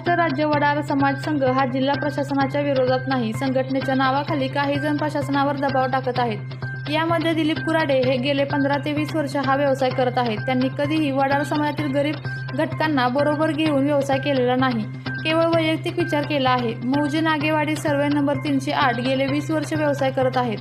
महाराष्ट्र राज्य वडार समाज संघ हा जिल्हा प्रशासनाच्या विरोधात नाही. संघटनेच्या नावाखाली काही जण प्रशासनावर दबाव टाकत आहेत. यामध्ये दिलीप कुराडे हे गेले पंधरा ते वीस वर्ष हा व्यवसाय करत आहेत. त्यांनी कधीही वडार समाजातील गरीब घटकांना बरोबर घेऊन व्यवसाय केलेला नाही. केवळ वैयक्तिक विचार केला आहे. मौजे नागेवाडी सर्वे नंबर तीनशे आठ गेले वीस वर्ष व्यवसाय करत आहेत.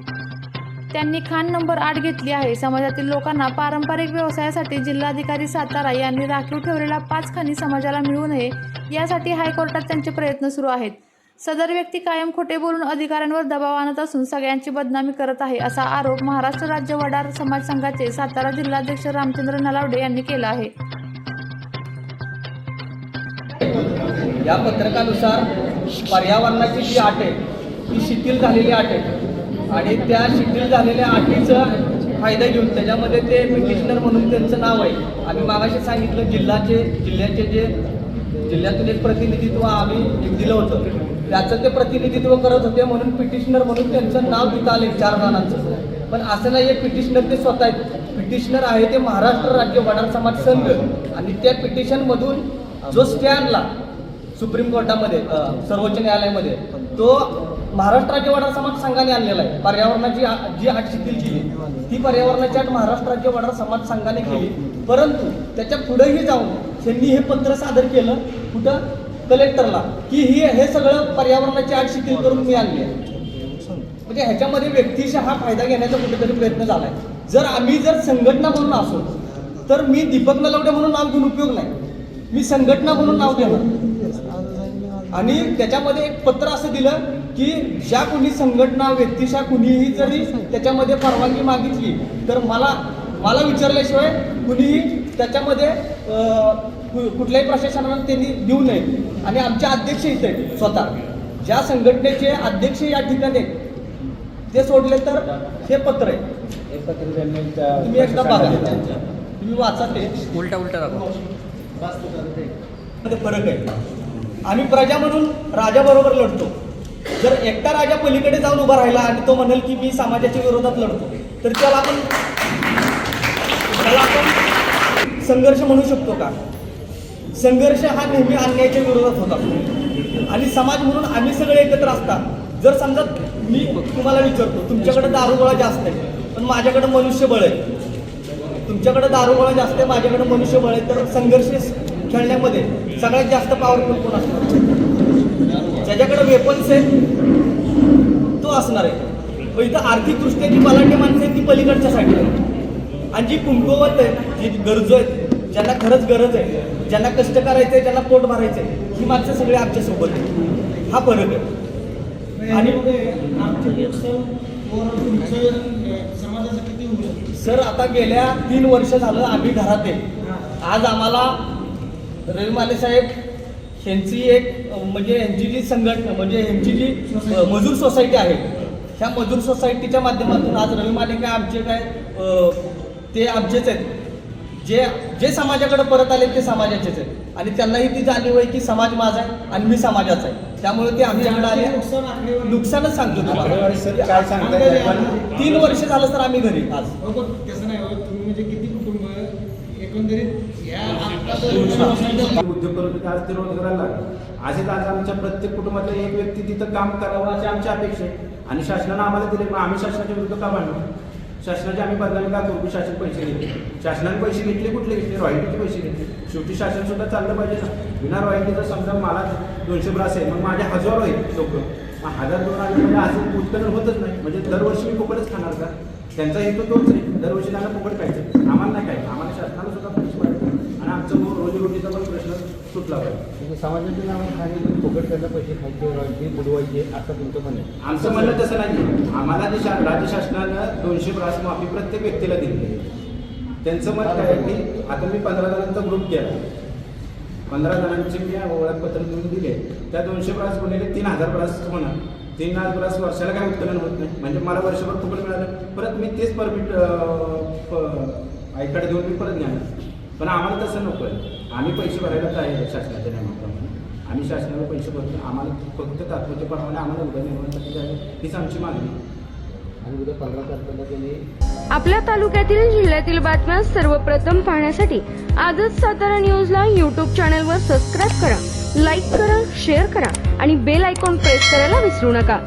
त्यांनी खान नंबर आठ घेतली आहे. समाजातील लोकांना पारंपरिक व्यवसायासाठी जिल्हाधिकारी सातारा यांनी राखीव ठेवलेल्या पाच खाणी समाजाला मिळू नये यासाठी हायकोर्टात त्यांचे प्रयत्न सुरू आहेत. सदर व्यक्ती कायम खोटे बोलून अधिकाऱ्यांवर दबाव आणत असून सगळ्यांची बदनामी करत आहे असा आरोप महाराष्ट्र राज्य वडार समाज संघाचे सातारा जिल्हाध्यक्ष रामचंद्र नलावडे यांनी केला आहे. या पत्रकानुसार पर्यावरणाची जी अट आहे ती शिथिल झालेली अट आहे. आणि त्या शिथिल झालेल्या अटीचा फायदा घेऊन त्याच्यामध्ये ते पिटिशनर म्हणून त्यांचं नाव आहे. आम्ही मागाशी सांगितलं जिल्ह्याचे जिल्ह्याचे जे जिल्ह्यातून एक प्रतिनिधित्व आम्ही दिलं होतं. त्याचं ते प्रतिनिधित्व करत होते म्हणून पिटिशनर म्हणून त्यांचं नाव तिथं आले चार जणांचं. पण असं नाही आहे पिटिशनर ते स्वतः आहेत. पिटिशनर आहे ते महाराष्ट्र राज्य वडार समाज संघ. आणि त्या पिटिशनमधून जो स्टँडला सुप्रीम कोर्टामध्ये सर्वोच्च न्यायालयामध्ये तो महाराष्ट्र राज्य वडार समाज संघाने आणलेला आहे. पर्यावरणाची जी आठ शिथिल केली ती पर्यावरणाची आठ महाराष्ट्र राज्य वडार समाज संघाने केली. परंतु त्याच्या पुढेही जाऊन त्यांनी हे पत्र सादर केलं कुठं? कलेक्टरला की ही हे सगळं पर्यावरणाची आठ शिथिल करून मी आणली आहे. म्हणजे ह्याच्यामध्ये व्यक्तिशः फायदा घेण्याचा कुठेतरी प्रयत्न झालाय. जर आम्ही जर संघटना म्हणून असो तर मी दीपक नलवडे म्हणून नाव घेऊन उपयोग नाही. मी संघटना म्हणून नाव देणार आणि त्याच्यामध्ये एक पत्र असं दिलं की ज्या कुणी संघटना व्यक्तिशा कुणीही जरी त्याच्यामध्ये परवानगी मागितली तर मला मला विचारल्याशिवाय कुणीही त्याच्यामध्ये कुठल्याही प्रशासनानं त्यांनी देऊ नये. आणि आमचे अध्यक्ष इथे स्वतः. ज्या संघटनेचे अध्यक्ष या ठिकाणी आहेत, ते सोडले तर हे पत्र आहे. तुम्ही एकदा बघा. तुम्ही वाचा ते. उलटा उलटा दाखवा. मध्ये फरक आहे. आम्ही प्रजा म्हणून राजाबरोबर लढतो. जर एकटा राजा पलीकडे जाऊन उभा राहिला आणि तो म्हणेल की मी समाजाच्या विरोधात लढतो तर त्याला आपण त्याला आपण संघर्ष म्हणू शकतो का? संघर्ष हा नेहमी अन्यायाच्या विरोधात होता. आणि समाज म्हणून आम्ही सगळे एकत्र असतात. जर समजा मी तुम्हाला विचारतो तुमच्याकडे दारुगोळा जास्त आहे पण माझ्याकडे मनुष्यबळ आहे. तुमच्याकडे दारुगोळा जास्त आहे माझ्याकडे मनुष्यबळ आहे तर संघर्ष खेळण्यामध्ये सगळ्यात जास्त पॉवरफुल कोण असतो ज्याच्याकडे वेपन्स आहे तो असणार आहे. पण इथं आर्थिकदृष्ट्या जी बलाढ्य माणसं आहेत ती पलीकडच्या साठी आणि जी कुंकवत आहे जी गरजू आहेत ज्यांना खरंच गरज आहे ज्यांना कष्ट करायचं आहे ज्यांना पोट भरायचं आहे ही माणसं सगळी आमच्यासोबत आहेत. हा फरक आहे. आणि सर आता गेल्या तीन वर्ष झालं आम्ही घरात आहे. आज आम्हाला रवी माने साहेब ह्यांची एक म्हणजे ह्यांची जी संघटना म्हणजे ह्यांची जी मजूर सोसायटी आहे ह्या मजूर सोसायटीच्या माध्यमातून आज रवी माने काय आमचे काय ते आमचेच आहेत. जे जे समाजाकडे परत आले ते समाजाचेच आहेत. आणि त्यांनाही ती जाणीव आहे की समाज माझा आहे आणि मी समाजाचा आहे. त्यामुळे ते आमच्याकडे आले. नुकसानच सांगतो तुम्हाला. तीन वर्ष झालं सर आम्ही घरी आज. पण एकंदरीत आज ते रोजगाराला लागले. असेच आज आमच्या प्रत्येक कुटुंबातला एक व्यक्ती तिथं काम करावं अशी आमची अपेक्षा आहे. आणि शासनानं आम्हाला दिले मग आम्ही शासनाच्या विरुद्ध का भांडलो शासनाची आम्ही बदनामी का करू? की शासन पैसे घेतले. शासनाने पैसे घेतले कुठले घेतले? रॉयल्टीचे पैसे घेतले. शेवटी शासन सुद्धा चाललं पाहिजे ना. विना रॉयल्टीचं समजा मला दोनशे ब्रास आहे मग माझे हजारो आहेत लोक. मग हजार दोन हजार म्हणजे असं उत्पन्न होतच नाही. म्हणजे दरवर्षी मी फुकटच खाणार का? त्यांचा हेतू तोच आहे. दरवर्षी त्यांना फुकट खायचं आम्हाला नाही काय आम्हाला शासनाला सुद्धा पैसे पाहिजे. आणि आमचं रोजीरोटीचा पण प्रश्न सुटला पाहिजे. समाजाच्या नावाने खाली फुकट त्यांना पैसे खायचे रॉयल्टी बुडवायचे असं तुमचं म्हणणं आहे. आमचं म्हणणं तसं नाही आम्हाला जे शा राज्य शासनानं दोनशे ब्रास माफी प्रत्येक व्यक्तीला दिली त्यांचं मत काय की आता मी पंधरा जणांचा ग्रुप केला. पंधरा जणांचे मी ओळखपत्र देऊन दिले. त्या दोनशे ब्रास गुणिले तीन हजार ब्रास म्हणा तीन हजार ब्रास वर्षाला काय उत्पन्न होत नाही? म्हणजे मला वर्षभर फुकट मिळालं परत मी तेच परमिट आईकडे देऊन मी परत घेणार पण आम्हाला तसं नको आहे. आम्ही पैसे भरायला तयार आहे शासनाच्या नियमाप्रमाणे. आम्ही शासनाला पैसे भरतो. आम्हाला फक्त तात्पुरतेप्रमाणे आम्हाला उदरनिर्वाहासाठी द्यावे हीच आमची मागणी आहे. आणि उद्या पंधरा तारखेला त्यांनी आपल्या तालुक्यातील जिल्ह्यातील बातम्या सर्वप्रथम पाहण्यासाठी आजच सातारा न्यूजला यूट्यूब चॅनलवर सबस्क्राईब करा लाईक करा शेअर करा आणि बेल आयकॉन प्रेस करायला विसरू नका.